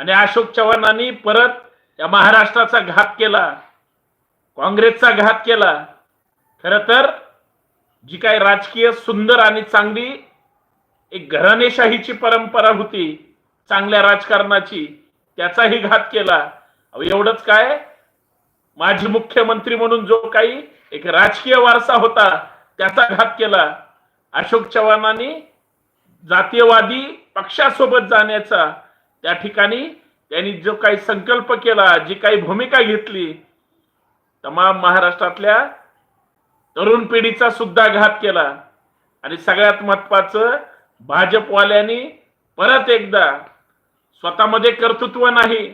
आणि अशोक चव्हाणांनी परत या महाराष्ट्राचा घात केला काँग्रेसचा घात केला. खर तर जी काय राजकीय सुंदर आणि चांगली एक घराणेशाहीची परंपरा होती चांगल्या राजकारणाची त्याचाही घात केला. एवढंच काय? माजी मुख्यमंत्री म्हणून जो काही एक राजकीय वारसा होता त्याचा घात केला. अशोक चव्हाणांनी जातीयवादी पक्षासोबत जाण्याचा त्या ठिकाणी त्यांनी जो काही संकल्प केला जी काही भूमिका घेतली तमाम महाराष्ट्रातल्या तरुण पिढीचा सुद्धा घात केला. आणि सगळ्यात महत्वाचं भाजपवाल्यांनी परत एकदा स्वतःमध्ये कर्तृत्व नाही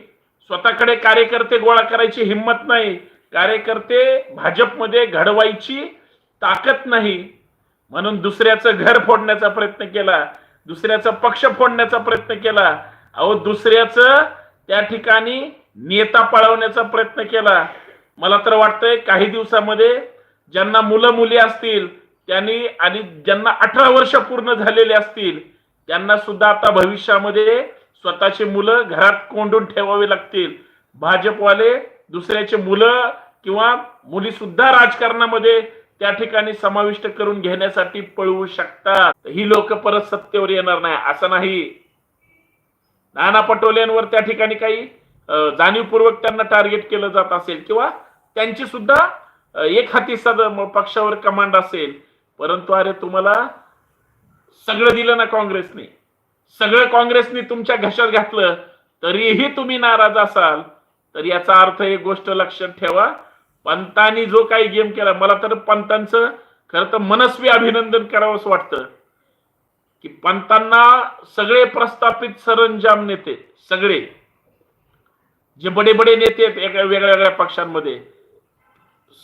स्वतःकडे कार्यकर्ते गोळा करायची हिंमत नाही कार्यकर्ते भाजपमध्ये घडवायची ताकद नाही. म्हणून दुसऱ्याचं घर फोडण्याचा प्रयत्न केला दुसऱ्याचा पक्ष फोडण्याचा प्रयत्न केला अहो दुसऱ्याचं त्या ठिकाणी नेता पळवण्याचा प्रयत्न केला. मला तर वाटतंय काही दिवसामध्ये ज्यांना मुलं मुली असतील त्यांनी आणि ज्यांना अठरा वर्ष पूर्ण झालेले असतील त्यांना सुद्धा आता भविष्यामध्ये स्वतःची मुलं घरात कोंडून ठेवावी लागतील. भाजपवाले दुसऱ्याचे मुलं किंवा मुली सुद्धा राजकारणामध्ये त्या ठिकाणी समाविष्ट करून घेण्यासाठी पळवू शकतात. ही लोक परत सत्तेवर येणार नाही असं नाही. नाना पटोलेंवर त्या ठिकाणी काही जाणीवपूर्वक त्यांना टार्गेट केलं जात असेल किंवा त्यांची सुद्धा एक हाती सद पक्षावर कमांड असेल परंतु अरे तुम्हाला सगळं दिलं ना काँग्रेसने. सगळं काँग्रेसने तुमच्या घशात घातलं तरीही तुम्ही नाराज असाल तर याचा अर्थ एक गोष्ट लक्षात ठेवा. पंतांनी जो काही गेम केला मला तर पंतांचं खरं तर मनस्वी अभिनंदन करावंच वाटतं. की पंतांना सगळे प्रस्थापित सरंजाम नेते सगळे. जे बडे बडे नेते आहेत वेगळ्या वेगळ्या पक्षांमध्ये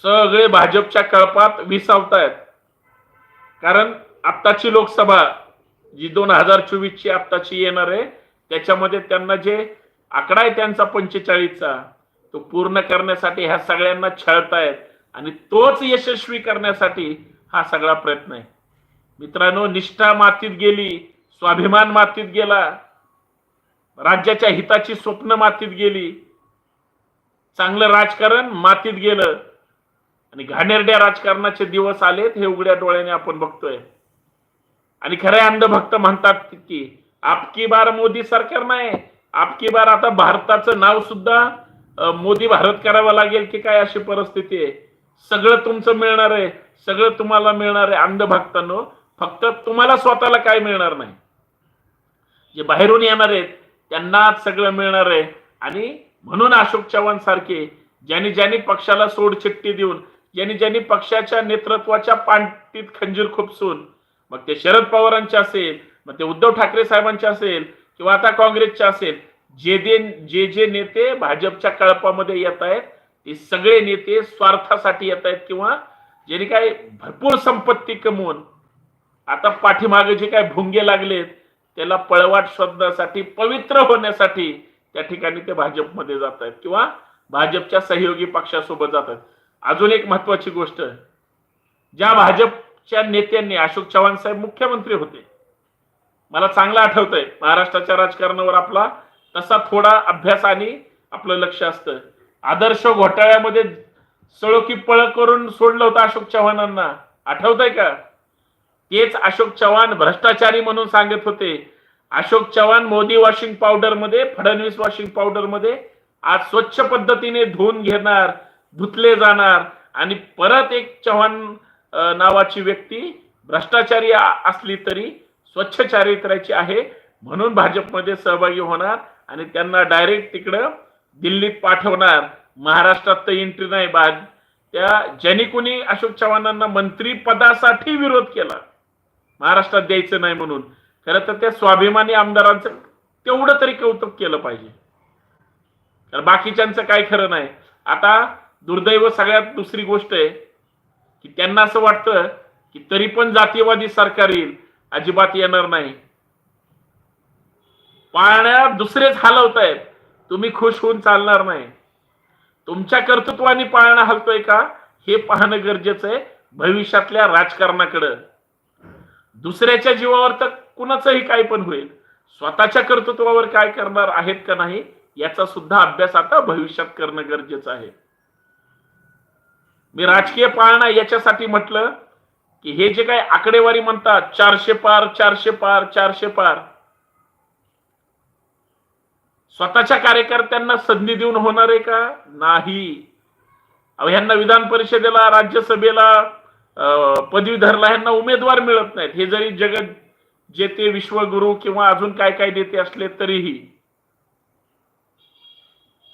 सगळे भाजपच्या कळपात विसावतायत. कारण आत्ताची लोकसभा जी दोन हजार चोवीस ची आत्ताची येणार आहे त्याच्यामध्ये त्यांना जे आकडा आहे त्यांचा पंचेचाळीसचा तो पूर्ण करण्यासाठी ह्या सगळ्यांना छळतायत. आणि तोच यशस्वी करण्यासाठी हा सगळा प्रयत्न आहे. मित्रांनो निष्ठा मातीत गेली स्वाभिमान मातीत गेला. राज्याच्या हिताची स्वप्न मातीत गेली. चांगलं राजकारण मातीत गेलं. आणि घाणेरड्या राजकारणाचे दिवस आलेत हे उघड्या डोळ्याने आपण बघतोय. आणि खरे अंधभक्त म्हणतात की आपकी बार मोदी सरकार नाही आपकी बार आता भारताचं नाव सुद्धा मोदी भारत करावं लागेल की काय अशी परिस्थिती आहे. सगळं तुमचं मिळणार आहे सगळं तुम्हाला मिळणार आहे अंधभक्तांनो. फक्त तुम्हाला स्वतःला काय मिळणार नाही. जे बाहेरून येणार आहेत त्यांना सगळं मिळणार आहे. आणि म्हणून अशोक चव्हाण सारखे ज्यांनी ज्यांनी पक्षाला सोडचिट्टी देऊन ज्यांनी ज्यांनी पक्षाच्या नेतृत्वाच्या पांटीत खंजीर खुपसून मग ते शरद पवारांचे असेल मग ते उद्धव ठाकरे साहेबांचे असेल किंवा आता काँग्रेसचे असेल जे दे जे जे नेते भाजपच्या कळपामध्ये येत आहेत ते सगळे नेते स्वार्थासाठी येत आहेत किंवा ज्यांनी काय भरपूर संपत्ती कमवून आता पाठीमागे जे काय भुंगे लागलेत त्याला पळवाट शोधण्यासाठी पवित्र होण्यासाठी त्या ठिकाणी ते भाजपमध्ये जात आहेत किंवा भाजपच्या सहयोगी पक्षासोबत जातात अजून एक महत्वाची गोष्ट ज्या भाजपच्या नेत्यांनी अशोक चव्हाण साहेब मुख्यमंत्री होते मला चांगलं आठवतंय महाराष्ट्राच्या राजकारणावर आपला तसा थोडा अभ्यास आणि आपलं लक्ष असतं. आदर्श घोटाळ्यामध्ये सळोकी पळ करून सोडलं होतं अशोक चव्हाणांना. आठवतंय का? तेच अशोक चव्हाण भ्रष्टाचारी म्हणून सांगत होते. अशोक चव्हाण मोदी वॉशिंग पावडरमध्ये फडणवीस वॉशिंग पावडरमध्ये आज स्वच्छ पद्धतीने धुवून घेणार धुतले जाणार आणि परत एक चव्हाण नावाची व्यक्ती भ्रष्टाचारी असली तरी स्वच्छ चारित्र्याची आहे. म्हणून भाजपमध्ये सहभागी होणार आणि त्यांना डायरेक्ट तिकडं दिल्लीत पाठवणार. महाराष्ट्रात तर एंट्री नाही बाद. त्या ज्यांनी कोणी अशोक चव्हाणांना मंत्री पदासाठी विरोध केला. महाराष्ट्रात द्यायचं नाही म्हणून. खरं तर त्या स्वाभिमानी आमदारांचं तेवढं तरी कौतुक केलं पाहिजे. कारण बाकीच्यांचं काय खरं नाही. आता दुर्दैव सगळ्यात दुसरी गोष्ट आहे की त्यांना असं वाटतं की तरी पण जातीयवादी सरकार येईल अजिबात येणार नाही. पाळण्या दुसरेच हलवतायत तुम्ही खुश होऊन चालणार नाही. तुमच्या कर्तृत्वाने पाळणा हलतोय का? हे पाहणं गरजेचं आहे. भविष्यातल्या राजकारणाकडं. दुसऱ्याच्या जीवावर तर कुणाचंही काय पण होईल. स्वतःच्या कर्तृत्वावर काय करणार आहेत का नाही याचा सुद्धा अभ्यास आता भविष्यात करणं गरजेचं आहे. मी राजकीय पाळणा याच्यासाठी म्हटलं की हे जे काही आकडेवारी म्हणतात चारशे पार चारशे पार चारशे पार. स्वतःच्या कार्यकर्त्यांना संधी देऊन होणार आहे का? नाही. अहो ह्यांना विधान परिषदेला राज्यसभेला पदवीधरला ह्यांना उमेदवार मिळत नाहीत. हे जरी जगत जेते विश्वगुरु किंवा अजून काय काय नेते असले तरीही.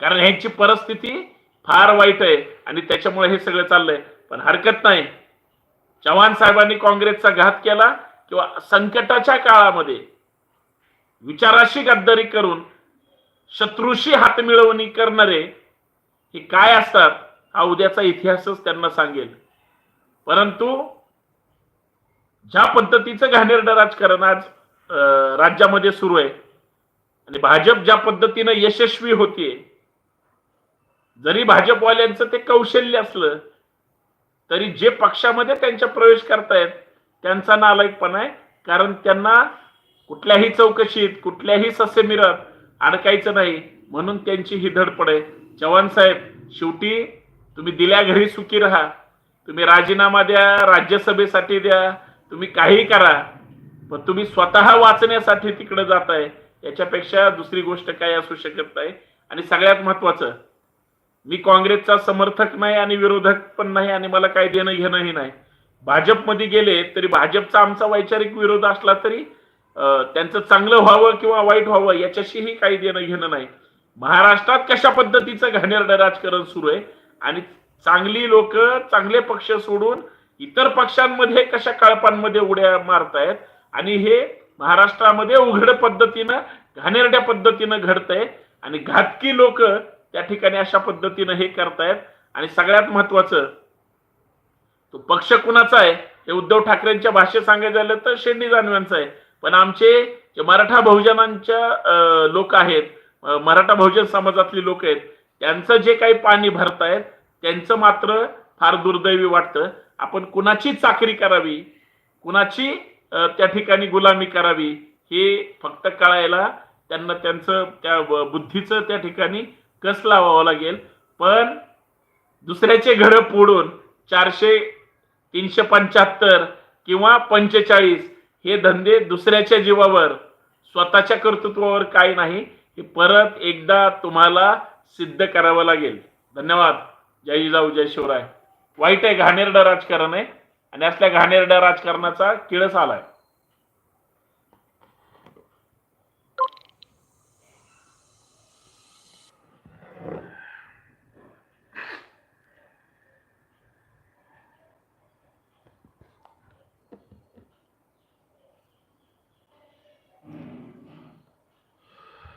कारण ह्यांची परिस्थिती फार वाईट आहे आणि त्याच्यामुळे हे सगळं चाललंय. पण हरकत नाही. चव्हाण साहेबांनी काँग्रेसचा घात केला किंवा संकटाच्या काळामध्ये विचाराशी गद्दारी करून शत्रूशी हातमिळवणी करणारे हे काय असतात हा उद्याचा इतिहासच त्यांना सांगेल. परंतु ज्या पद्धतीचं घाणेरडं राजकारण आज राज्यामध्ये सुरू आहे आणि भाजप ज्या पद्धतीनं यशस्वी होतीये जरी भाजपवाल्यांचं ते कौशल्य असलं तरी जे पक्षामध्ये त्यांच्या प्रवेश करतायत त्यांचा नालायकपणा आहे कारण त्यांना कुठल्याही चौकशीत कुठल्याही सस्यमिरात अडकायचं नाही म्हणून त्यांची ही धडपड आहे. चव्हाण साहेब शेवटी तुम्ही दिल्या घरी सुखी राहा. तुम्ही राजीनामा द्या राज्यसभेसाठी द्या तुम्ही काही करा पण तुम्ही स्वतः वाचण्यासाठी तिकडे जाताय याच्यापेक्षा दुसरी गोष्ट काय असू शकत नाही. आणि सगळ्यात महत्वाचं मी काँग्रेसचा समर्थक नाही आणि विरोधक पण नाही आणि मला काय देणं घेणंही नाही. भाजपमध्ये गेले तरी भाजपचा आमचा वैचारिक विरोध असला तरी त्यांचं चांगलं व्हावं किंवा वाईट व्हावं याच्याशीही काही देणं घेणं नाही. महाराष्ट्रात कशा पद्धतीचं घाणेरडं राजकारण सुरू आहे आणि चांगली लोक चांगले पक्ष सोडून इतर पक्षांमध्ये कशा कळपांमध्ये उड्या मारतायत आणि हे महाराष्ट्रामध्ये उघड पद्धतीनं घाणेरड्या पद्धतीनं घडतंय आणि घातकी लोक त्या ठिकाणी अशा पद्धतीनं हे करतायत. आणि सगळ्यात महत्वाचं तो पक्ष कुणाचा आहे? हे उद्धव ठाकरेंच्या भाषेत सांगायचं झालं तर शेंडी जानव्यांचा आहे. पण आमचे जे मराठा बहुजनांच्या लोक आहेत मराठा बहुजन समाजातली लोक आहेत त्यांचं जे काही पाणी भरतायत त्यांचं मात्र फार दुर्दैवी वाटतं. आपण कुणाची चाकरी करावी? कुणाची त्या ठिकाणी गुलामी करावी? हे फक्त कळायला त्यांना त्यांचं त्या बुद्धीचं त्या ठिकाणी कस लावावं लागेल. पण दुसऱ्याचे घरं फोडून चारशे तीनशे पंच्याहत्तर किंवा पंचेचाळीस हे धंदे दुसऱ्याच्या जीवावर स्वतःच्या कर्तृत्वावर काही नाही हे परत एकदा तुम्हाला सिद्ध करावं लागेल. धन्यवाद. जय जाऊ जय शिवराय. वाईट आहे घाणेरडं राजकारण आहे. आणि असल्या घाणेरड्या राजकारणाचा किळस आलाय.